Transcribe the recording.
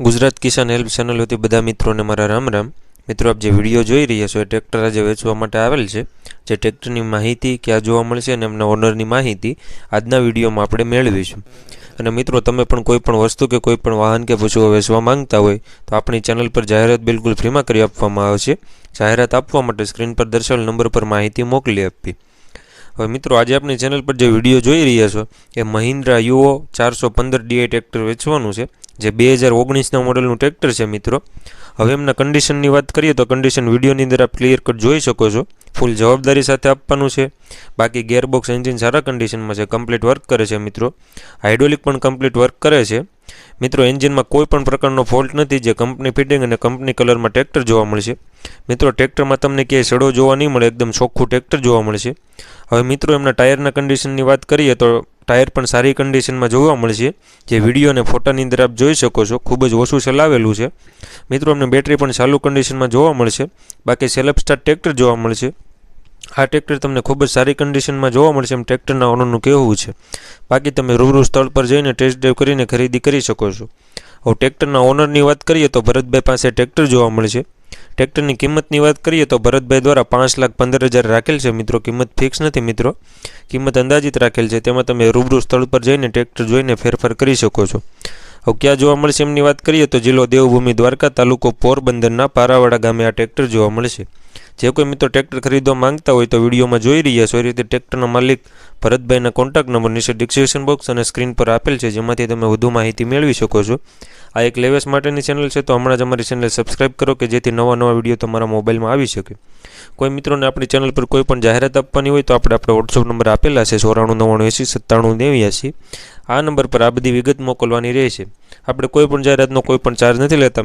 ગુજરાત કિસાન help channel વતી બધા મિત્રોને મારા રામ રામ. મિત્રો, આપ જે વીડિયો જોઈ રહ્યા છો એ ટ્રેક્ટર આજે વેચવા માટે આવેલ છે. જે ટ્રેક્ટરની માહિતી ક્યાં જોવા મળશે અને એમના ઓનરની માહિતી આજના વિડીયોમાં આપણે મેળવીશું. અને મિત્રો, તમે પણ કોઈ પણ વસ્તુ કે કોઈ પણ વાહન કે પશુઓ વેચવા માંગતા હોય તો આપણી ચેનલ પર જાહેરાત બિલકુલ ફ્રીમાં કરી આપવામાં આવશે. જાહેરાત આપવા માટે સ્ક્રીન પર દર્શાવેલ નંબર પર માહિતી મોકલી આપવી. હવે મિત્રો, આજે આપણી ચેનલ પર જે વીડિયો જોઈ રહ્યા છો, એ મહિન્દ્રા યુઓ ચારસો પંદર ડીઆઈ ટ્રેક્ટર વેચવાનું છે. જે બે હજાર ઓગણીસના મોડલનું ટ્રેક્ટર છે મિત્રો. હવે એમના કન્ડિશનની વાત કરીએ તો કન્ડિશન વિડીયોની અંદર આપ ક્લિયર કટ જોઈ શકો છો. ફૂલ જવાબદારી સાથે આપવાનું છે. બાકી ગેરબોક્સ એન્જિન સારા કન્ડિશનમાં છે. કમ્પ્લીટ વર્ક કરે છે મિત્રો. હાઇડ્રોલિક પણ કમ્પ્લીટ વર્ક કરે છે. મિત્રો એન્જિનમાં કોઈ પણ પ્રકારનો ફોલ્ટ નથી જે કંપની ફિટિંગ અને કંપની કલરમાં ટ્રેક્ટર જોવા મળશે. મિત્રો ટ્રેક્ટરમાં તમને ક્યાંય સડો જોવા નહીં મળે. એકદમ ચોખ્ખું ટ્રેક્ટર જોવા મળશે. હવે મિત્રો, એમના ટાયરના કન્ડિશનની વાત કરીએ તો ટાયર પણ સારી કન્ડિશનમાં જોવા મળશે. જે વીડિયો અને ફોટાની અંદર આપ જોઈ શકો છો, ખૂબ જ ઓછું ચલાવેલું છે. મિત્રો, અમને બેટરી પણ ચાલુ કન્ડિશનમાં જોવા મળશે. બાકી સેલ્ફ સ્ટાર્ટ ટ્રેક્ટર જોવા મળશે. આ ટ્રેક્ટર તમને ખૂબ જ સારી કન્ડિશનમાં જોવા મળશે એમ ટ્રેક્ટરના ઓનરનું કહેવું છે. બાકી તમે રૂબરૂ સ્થળ પર જઈને ટેસ્ટ ડ્રાઈવ કરીને ખરીદી કરી શકો છો. હવે ટ્રેક્ટરના ઓનરની વાત કરીએ તો ભરતભાઈ પાસે ટ્રેક્ટર જોવા મળશે. ટ્રેક્ટરની કિંમતની વાત કરીએ તો ભરતભાઈ દ્વારા પાંચ લાખ પંદર હજાર રાખેલ છે. મિત્રો, કિંમત ફિક્સ નથી, મિત્રો. કિંમત અંદાજિત રાખેલ છે. તેમાં તમે રૂબરૂ સ્થળ પર જઈને ટ્રેક્ટર જોઈને ફેરફાર કરી શકો છો. હવે ક્યાં જોવા મળશે? એમની વાત કરીએ તો જિલ્લો દેવભૂમિ દ્વારકા તાલુકો પોરબંદરના પારાવાડા ગામે આ ટ્રેક્ટર જોવા મળશે. જે કોઈ મિત્રો ટ્રેક્ટર ખરીદવા માંગતા હોય તો વિડીયોમાં જોઈ રહ્યા છો. એ રીતે ટ્રેક્ટરના માલિક ભરતભાઈના કોન્ટેક્ટ નંબર નીચે ડિસ્ક્રિપ્શન બોક્સ અને સ્ક્રીન પર આપેલ છે, જેમાંથી તમે વધુ માહિતી મેળવી શકો છો. આ એક લેવેસ માટેની ચેનલ છે, તો હમણાં જ અમારી ચેનલ સબસ્ક્રાઇબ કરો કે જેથી નવા નવા વીડિયો તમારા મોબાઈલમાં આવી શકે. કોઈ મિત્રોને આપણી ચેનલ પર કોઈ પણ જાહેરાત આપવાની હોય તો આપણે આપણો વોટ્સઅપ નંબર આપેલા છે, ચોરાણું નવ્વાણું એંસી સત્તાણું નેવ્યાસી આ નંબર પર આ બધી વિગત મોકલવાની રહેશે. આપણે કોઈ પણ જાહેરાતનો કોઈ પણ ચાર્જ નથી લેતા.